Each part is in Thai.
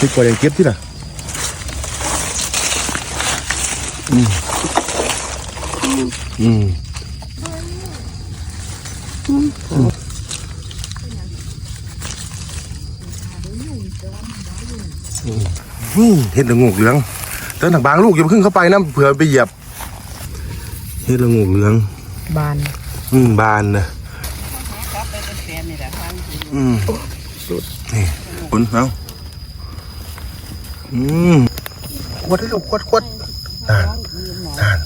เฮ็ดกอแดงเก็บที่ล่ะอืมอืมอืมเห็ดละโงกเหลืองแต่หนักบางลูกอย่าเพิ่งเข้าไปนะเผื่อไปเหยียบเห็ดละโงกเหลือง บาน อืมบานนะกลับไปเป็นแฟนนี่แหละทางที่อืมนี่คุณเอา อืมขวดให้ลูกขวดขวดนานนาน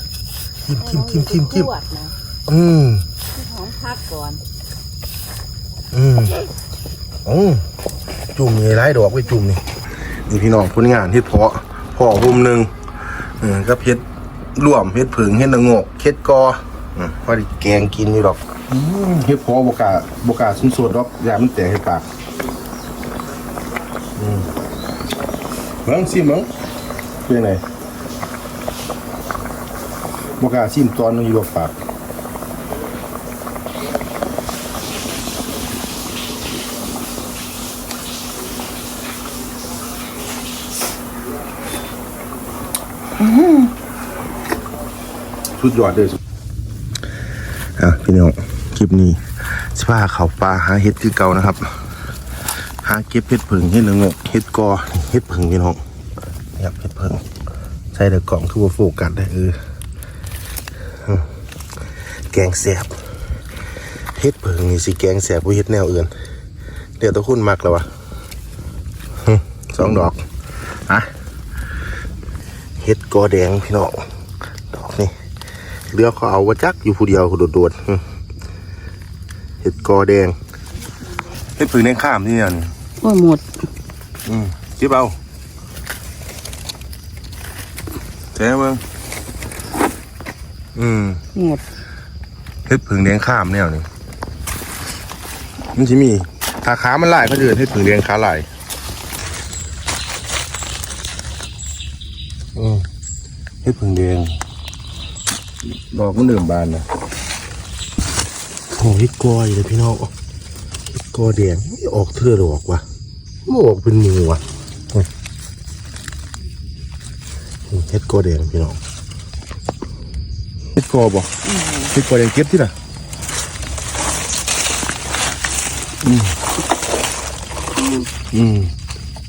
จิ้มจิ้มจิ้มจิ้มจิ้มปวดนะอืมหอมพักก่อน อืมโอ้จุ่มนี่ไร้ดอกไว้จุ่มนี่นี่พี่น้องผลงานเฮ็ดเพาะเพาะหุมหนึ่งเออกับเฮ็ดร่วมเฮ็ดผึ่งเฮ็ดละโงกเฮ็ดกออืมว่าดิแกงกินอยู่ดอกอืมเฮ็ดเพาะบกล้าบกล้าสุนสดดอกอย่ามันแตกให้ปาก เบิ่งซิมเบิ่งเป็นไงบกล้าซิมตอนนึงอยู่ดอกปากสุดยอดเลยอะพี่น้องคลิปนี้สพาเขาปลาหาเห็ดคือเก่านะครับ หาเก็บเห็ดผึ่งเห็ดละโงเห็ดกอ ห็ดผึ่งพี่น้องนี่ครับเห็ดผึ่งใส่เด็กกล่องคือว่าโฟกัสได้เอออืมแกงแสบเห็ดผึ่งนี่สิแกงแสบว่าเห็ดแนวอื่นเดี๋ยวต้องคุณมักแล้ววะหึสองดอกอะเห็ดกอแดงพี่น้องดอกนี่เรือเขาเอาวะจักอยู่ผู้เดียวโดดๆอืมเห็ดกอแดงเห็ดผึ่งแดงข้ามนี่เนี่ยว่าหมด อืม เก็บเอาแท้เบิ้งอืมหมดเห็ดผึ่งแดงข้ามแนวนี่มันจะมีถ้าขามันลายเขาเดินเห็ดผึ่งแดงขาลายอืมเห็ดผึ่งแดงดอกมันเดิมบานนะโอ้ยกอยเลยพี่น้องเห็ดกอแดงไม่ออกเทื่อดอกว่ะไม่ออกเป็นหมูว่ะอืม เห็ดกอแดงพี่น้องเห็ดกอบ่เห็ดกอแดงเก็บที่ล่ะอืม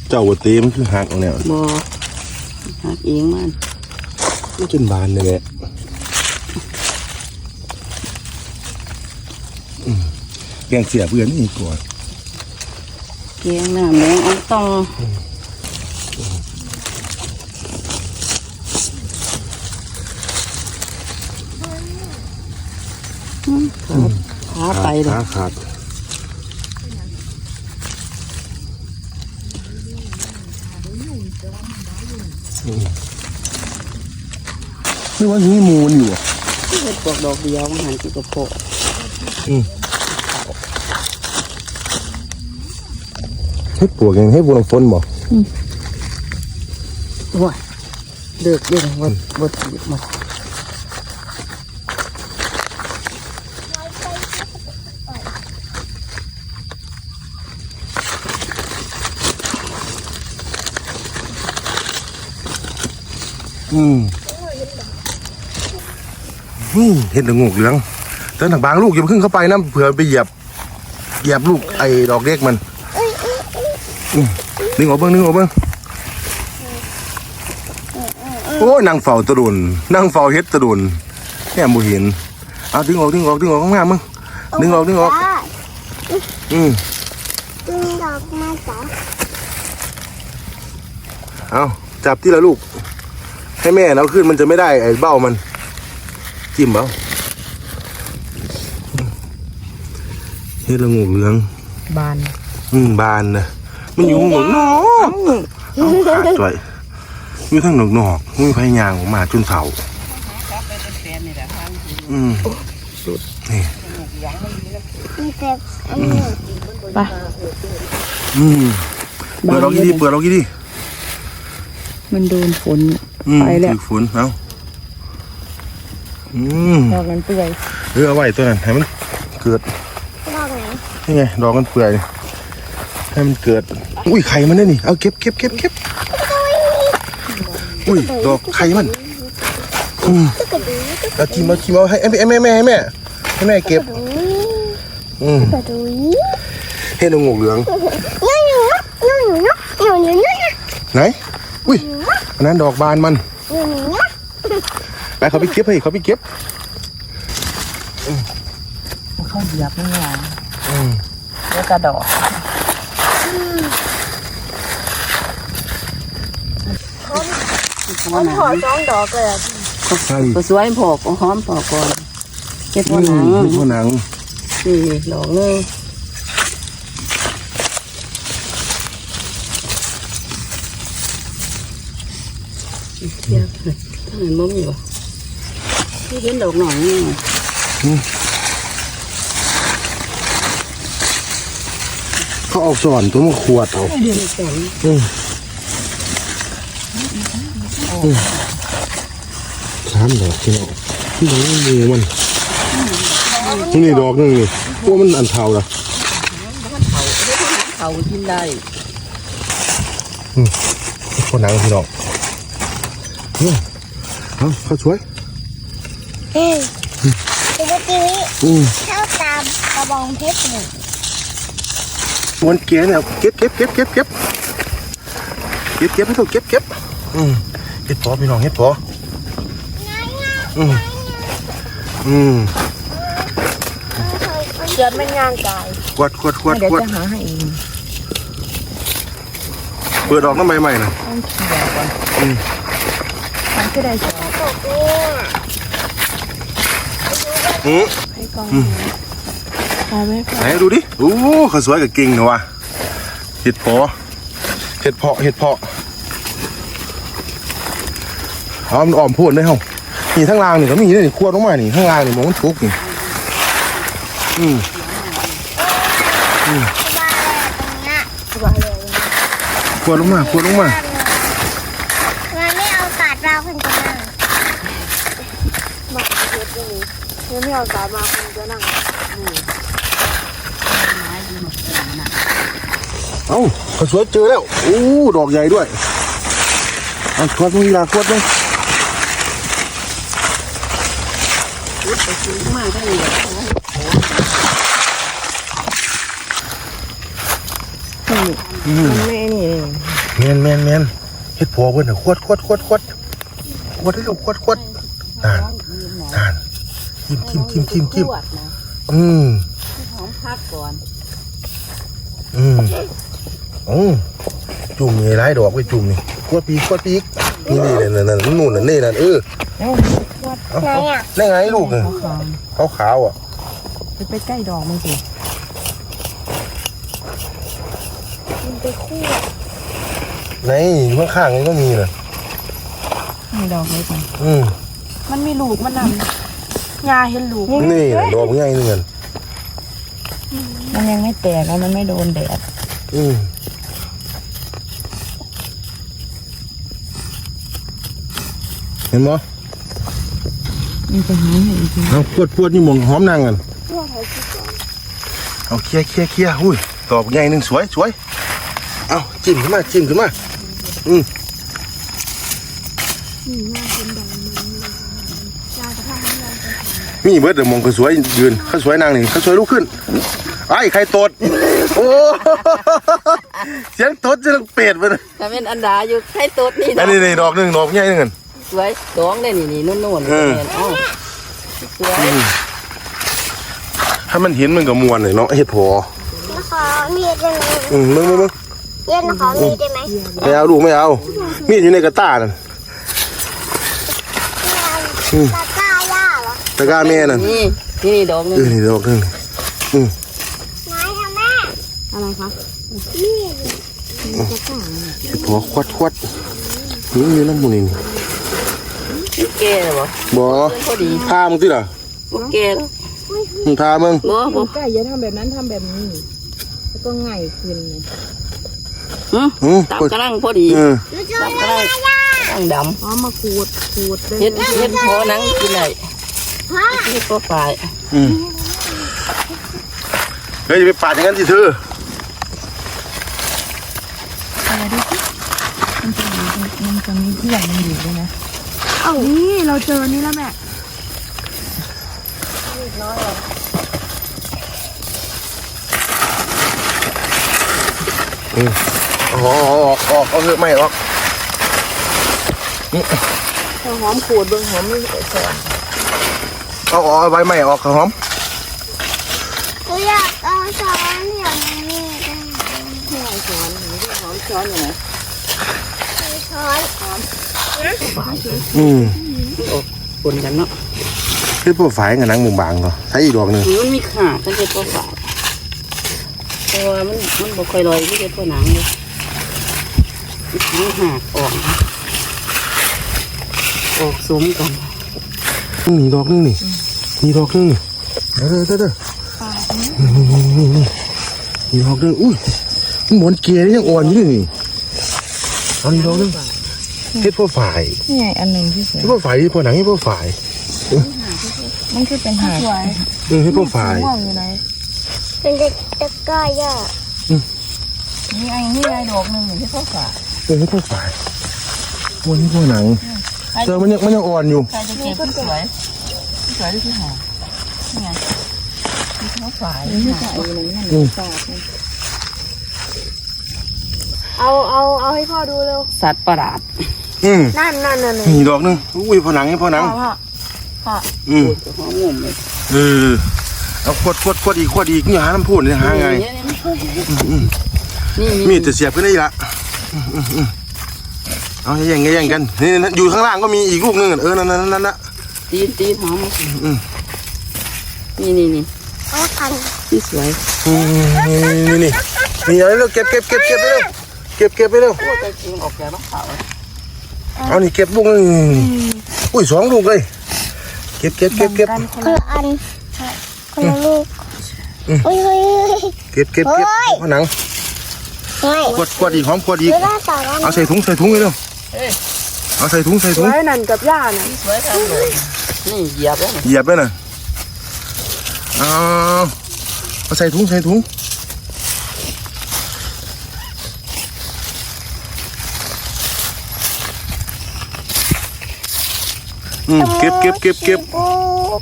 เจ้าวัวเต้มันคือหักเอาแนวบอหักเองมันมันจนบานเลยแหละอืมแกงเสียเพื่อนนี่ก่อนเกียงหน้าแมงอันต้อง ขาขาไปเลยขาขาดอืมไม่ว่าอย่างนี้มูลอยู่อะเห็ดปวกดอกเดียวมันหันที่กระโปงให้ปวกยังให้บัวลำฝนบ่ว้ายเดือดเดือดบดบดหยิบมา อืมนี่เห็ดละโงกเหลืองแต่หนักบางลูกอย่าเพิ่งเข้าไปนะเผื่อไปเหยียบ เหยียบลูกไอ้ดอกเล็กมันอืมนึงออกเบิ้งนึงออกเบิ้งโอ้ยนางเฝ้าตะดุนนางเฝ้าเฮ็ดตะดุนแค่บ่เห็นเอาดึงออกดึงออกดึงออกข้างหน้ามึงดึงออกดึงออกอืมดึงดอกไม้จ๋าเอาจับที่ละลูก ให้แม่เอาขึ้นมันจะไม่ได้ไอ้เบ้ามัน จิ้มเบ้าเฮ็ดละโงกเหลือง บานอืมบานนะมันอยู่หนอกนอกเอาขาดจ่อยอยู่ทั้งหนอกนอกมีพยายางออกมาจนเสากลับไปเป็นแฟนนี่แหละทางที่อืมนี่หมูหยางมันมีแล้วมีแต่อันนี้ไปอืมเปิดออกกี่ดีเปิดออกกี่ดี มันโดนฝนอืมไปแล้วถือฝนเอาอืมดอกมันเปื่อยเออเอาไว้ตัวนั้นให้มันเกิดดอกไหนนี่ไงดอกมันเปื่อยให้มันเกิด อุ้ยไข่มันนี่นี่เอาเก็บเก็บเก็บเก็บอุ้ยดอกไข่มันอืมเอาทีมเอาทีมเอาให้ให้แม่แม่ให้แม่ให้แม่เก็บอืมกระดุยเห็ดงกเหลืองนู่นอยู่นู่นอยู่นู่นอยู่นู่นไหน อุ้ยอันนั้นดอกบานมันนู่นอยู่ไปเขาไปเก็บให้เขาไปเก็บเขาเหยียบนี่ไงอืมแล้วกระดอกมันถอดสองดอกเลยใช่ก็สวยพอกหอมพอกก่อนเก็บอืหัวหนังมหัวหนังนี่ดอกเลยเทียบ เลยถ้าเห็นบ่มีวะที่เห็นดอกหน่อยนี่เขาเอาสอนตัวมาขวดเอาเดือนแสนอืมอืมสามดอกที่เอาที่ดอกมันมือมันนี่ดอกหนึงนี่พวกมันอันเทาละเขากินได้คนหนังพี่น้องอืม เอาเข้าช่วยเฮ้ยปกติอืมเท่าตามกระบองเพชรเลยวันเกียเนี่ยเก็บเก็บเก็บเก็บเก็บเก็บเก็บให้ถูกเก็บเก็บอืมเฮ็ดพอพี่น้องเฮ็ดพออืมอืมเกิดมันงานกายขวดขวดขวดเดี๋ยวขวดจะหาให้เองเปิดออกน้ำใหม่ๆนะต้องเขี่ยก่อนอืมมันก็ได้สอง ตกเนี่ยอืมให้กองพาไว้พอไหนดูดิโอ้เขาสวยกับกิ่งนะวะเห็ดพอเห็ดเพาะเห็ดเพาะเอามันอ้อมโพูดได้เฮานี่ทั้งรางนี่ก็มีนี่ขวดลงมานี่ทั้งรางนี่มองมันทุกนี่อืมสบายเลยตรงเนี้ยขวดลงมาขวดลงมา มันไม่เอากาดเราคนจะนั่ง ไม่เอา สายมาคุณจะนั่งเอ้าเขาสวยเจอแล้วโอ้ดอกใหญ่ด้วยเอาขวดมึงลาขวดมึงมากได้เลยมันไม่นี่แมนแมนแมนเห็ดพอเพิ่นน่ะขวดขวดขวดขวดขวดได้ลูกขวดขวดนานนาน จิ้มจิ้มจิ้มจิ้มจิ้มปวดนะอืมหอมพักก่อน อืมโอ้จุ่มนี่หลายดอกไว้จุ่มนี่ขวดปีกขวดปีกนี่นี่นั่นนั่นนู่นนั่นนี่นั่นเออเอาไหนอะได้ไงลูกเนี่ยขาวขาวๆอะไปไปใกล้ดอกมันสิมันไปคู่ไหนอยู่ข้างๆนี่ก็มีนะมีดอกเล็กมันอืมมันมีลูกมันนำ ยาเห็นลูกนี่น่ะดอกใหญ่นี่เงินมันยังไม่แตกแล้วมันไม่โดนแดดอืมเห็นมั้ยมันจะหาให้อีกทีเอาปวดปวดนี่หมองหอมนางกันเอาเคลียร์เคลียร์เคลียร์อุ้ยดอกใหญ่หนึ่งสวยสวยเอาจิ้มขึ้นมาจิ้มขึ้นมาอืมมี เบิร์ดเดยวมองเขาสวยยืนเขาสวยนางนี่เขาสวยลุกขึ้นไอ้ใครตดโอ้เสียงตดจะเป็ดไปเลยแต่เป็นอันดาอยู่ให้ต๊ดนี่อันนี้นี่ดอกหนึ่งดอกใหญ่หนึ่งกันสวยดองได้นี่นี่นุ่นๆเออเอ้าสวยถ้ามันเห็นมันก็มวนเลยเนาะเห็ดพอมาขอมีดได้ไหมอืมมึงมึงมึงเย็นขอมีดได้ไหมไม่เอาลูกไม่เอามีดอยู่ในกระต้านั่น ตะกร้าแม่นั่นนี่นี่ดอกหนึเองอนี่ดอกหนึงนายทำแม่อะไรคะมีดเห็ดพอควัดควัดนี่อยู่น้ำมูนี่นี่แก่แล้วบ่บ่พอดีทามึงที่ล่ะบ่แก่แล้วมึงทามึงบ่บ่ใกล้อย่าทำแบบนั้นทำแบบนี้ แล้วก็ง่ายขึ้นเลยหึอืมตับกำลังพอดีเออรู้จัตักบกำลังกำลังดอ๋อมาขูดขูดได้ำเฮ็ดเฮ็ดพอหนังกินได้ นี่ปลาอืมเฮ้ยอย่ไปปาอย่างนั้นสิเธออะไรดิมันจะมีมันจะมีผู้ใหญ่มันอยู่ด้วยนะเอ้านี่เราเจอนี้แล้วแม่น้อยอืมอ๋อออกออกเอาเถอะไม่ออกนี่หอมขวดเบิ่งหอมนี่ก่อน เอาออกเอาใบไม่ออกครับหอมหนูอยากเอาช้อนอย่างนี้ได้ไหมช้อนอยู่ไหนช้อนอืมปนกันเนาะคือพวกฝายกับหนังมุมบางๆก็ใช้อีกดอกหนึ่งมันมีขาตั้งแต่ตัวฝาเพราะว่ามันมันบ่ค่อยลอยไม่ใช่ตัวหนังเลยมันหักออกออกสมกันมีดอกนึงนี่ มีดอกหนึงเด้อเด้อเด้อนี่นี่นี่มีดอกหนึงอุ้ยมันหมอนเกลียยังอ่อนอยู่นี่เอานี่ดอกหนึงเฮ็ดพวกฝายนี่ไงอันหนึ่งที่สวยเฮ็ดพวกฝายที่พวกหนังเฮ็ดพวกฝายมันคือเป็นหาดเออเฮ็ดพวกฝายว่างอยู่ไหนเป็นเด็กตะก้าย่านี่ไอ้นี่ไอ้ดอกหนึ่งอยู่ที่พ่อฝาเออเฮ็ดพวกฝายพวกนี้พวกหนังเจอมันยังมันยังอ่อนอยู่ใครจะเก็บสวย สวยที่หานี่ไงที่พ่อฝาที่หาอยู่ไหนนั่นอืมฝาเอาเอาเอาให้พ่อดูเร็วสัตว์ประหลาดอืมนั่นนั่นนั่นมีดอกหนึงอุ้ยพอหนังให้พอหนังพ่อพ่อพ่ออืมหัวงุ่มเลยเออเอาขวดขวดขวดอีกขวดอีกนี่หาน้ำพูดนี่หาไงนี่มีดจะเสียบกันได้อีกละอืมอืมอืมเอาแย่งแย่งกันนี่นั่นอยู่ข้างล่างก็มีอีกลูกหนึงอะเออนั่นนั่นนั่นนะ ตีนตีนหอมอืมนี่นี่นี่เอาคันที่สวยอืมนี่นี่นี่เอาเร็วเก็บเก็บเก็บเก็บไปเร็วเก็บเก็บไปเร็วพวกกระชิงออกจากมะขาวเอานี่เก็บลูกหนึงอุ้ยสองลูกเลย เก็บเก็บเก็บเก็บคนละอันคนละลูกเฮ้ยเฮ้ยเฮ้ยเก็บเก็บเก็บเฮ้ยผนังเฮ้ยขวดขวดอีกหอมขวดอีกไม่ได้ต่อแล้วเอาใส่ถุงใส่ถุงเลยเร็ว เอาใส่ถุงใส่ถุงไว้นั่นกับย่าน่ะสวยทั้งเลยนี่เหยียบแล้วเหยียบไปน่ะเอาเอาใส่ถุงใส่ถุงอืมเก็บเก็บเก็บเก็บปู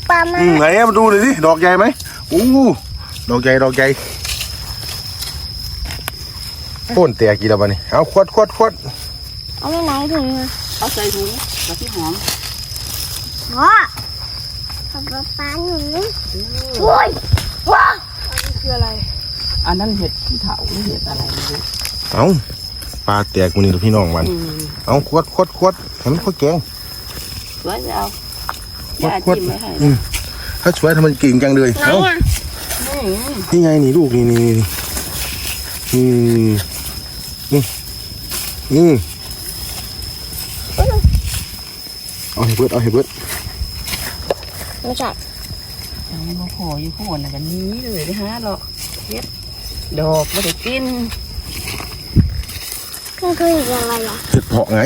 ปลามาอืมไหนอะมาดูหน่อยสิดอกใหญ่ไหมอู้ดอกใหญ่ดอกใหญ่ต้นแตกกี่แล้วบ้านี่เอาขวดขวดขวดเอาไม่ไหนถึงอะ เอาใส่ถุงกับพี่หอมพ่อปลาปลาปลาหนูโอ้ยว้าคืออะไร อันนั้นเห็ดที่เถาหรือเห็ดอะไรไม่รู้เอาปลาแตกมันนี่กับพี่น้องมัน อืมเอาขวดขวดขวดเห็นขวดแกงสวยจะเอาขวดยาขวดจิ้มไว้ให้อืมถ้าสวยทำไมเก่งจังเลยไหนเอาอะนี่นี่ไงนี่ลูกนี่นี่นี่นี่นี่นี่ เอาให้เบิดเอาให้เบิดไม่ใช่เอามาโผล่อยู่ข้างบนน่ะกันนี้เลยนะฮะเราเห็ดดอกไม่ได้กินคือคืออะไรอะเห็ดเพาะไง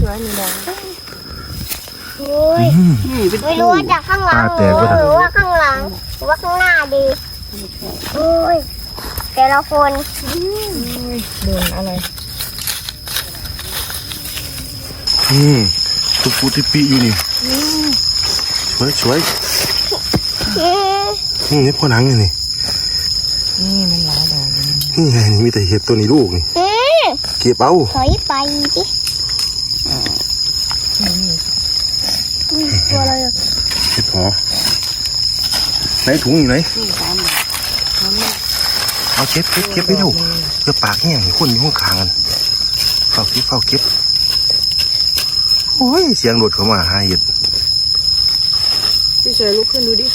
สวยนี่แดงโอ้ยนี่เป็นไม่รู้ว่าจากข้างหลังตาแตกหวะรือว่าข้างหลังหรือว่าข้างหน้าดีโอ้ยแต่ละคนโดนอะไรอืม ทุกปุติปีอยู่นี่สวยสวยอืมนี่นี่พ่อหนังนี่นี่นี่มันหลายดอกเลยนี่ไงนี่มีแต่เห็ดตัวนี้ลูกนี่อืมเก็บเอาถอยไปสินี่นี่อืมตัวอะไรอะเห็ดเพาะไหนถุงอยู่ไหนนี่ตามเอาเก็บเก็บเก็บไปเร็วเดี๋ยวปากแห้งให้คนอยู่ข้างคางกันเฝ้าเก็บเฝ้าเก็บ โอ้ย เสียงรถเข้ามาหาเห็ดพี่เฉยลุกขึ้นดูดิ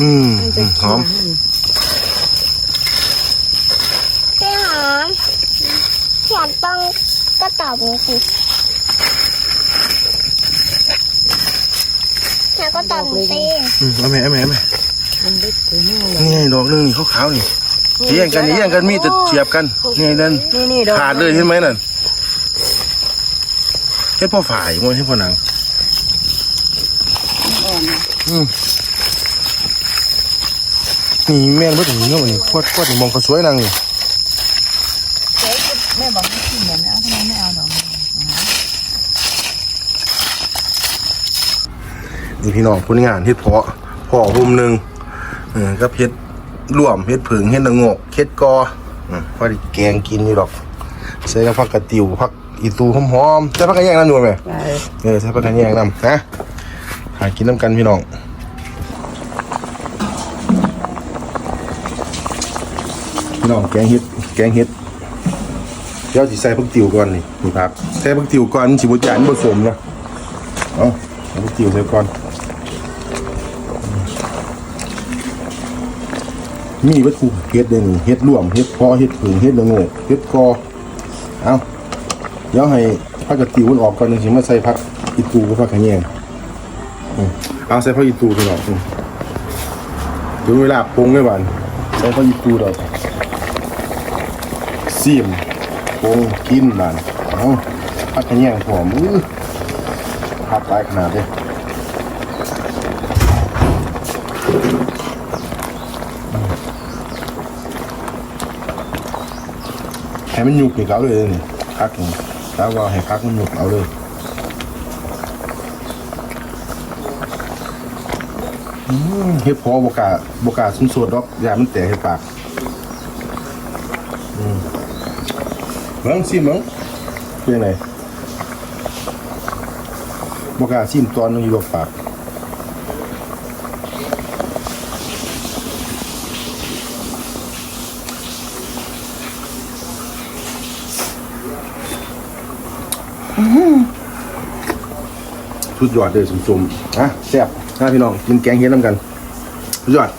อืมมันอืจะมหอมพี่หอมพี่อันต้องก็ตอบหนูสิแล้วก็ตอบหนูสิอืมเอาไหมเอาไหมเอาไหมมันได้ตัวนี่นี่ไงดอกหนึงนี่ขาวๆนี่แย่งกันนี่แย่งกันมีแต่เสียบกันนี่นั่นนี่นี่ดอกขาดเลยเห็นไหมนั่น เฮ็ดพ่อฝ่ายมันเฮ็ดพ่อหนังอืมนี่แม่นบ่ถึงเนาะนี่พวดพวดนี่มองเขาสวยนางนี่แม่บอกให้กินเหมือนนะาทำไมไม่เอาดอกนี่พี่น้องผลงานเฮ็ดเพาะพ่อหุ่มหนึ่งเออก็เฮ็ดร่วมเฮ็ดผึ่งเฮ็ดละงกเฮ็ดกออือพอได้แกงกินนี่ดอกใส่กับผักกระติวผัก อีตูหอมๆใส่ผักกระแยงน้ำอยู่ไหมไปเออใส่ผักกระแยงน้ำนะหากินน้ำกันพี่น้องพี่น้องแกงเฮ็ดแกงเฮ็ดเดี๋ยวสิใส่ผักติวก่อนนี่นี่ครับใส่ผักติวก่อนมันสิบ่จานบ่สมนะเอาเอาผักติวใส่ก่อนมีวัตถุเฮ็ดเด้นี่เฮ็ดร่วมเฮ็ดพอเฮ็ดผึ่งเฮ็ดละโงกเฮ็ดกอเอาเดี๋ยวให้ผักกระติวมันออกก่อนจังสิมาใส่ผักอีตูกับผักขะแยงเอาใส่ผักอีตูไปหน่อยถึงเวลาปรุงเลยบานใส่ผักอีตูดอกซีมปรุงกินบานเอาผักขะแยงหอมอื้อผักหลายขนาดเลยให้มันยุกนี่ก็เอาเลยนี่พักนี่ แล้วว่าให้พักมันหยุกเอาเลยอืมเฮ็ดพอบกาบกาสุนสดดอกยามันแตกให้ปากมเบิ่งซิมังเป็นไงบกาซิมตอนนึงอยู่กับปาก สุดยอดเลยสมๆอะแซ่บนะพี่น้องกินแกงเฮ็ดน้ำกันสุดยอด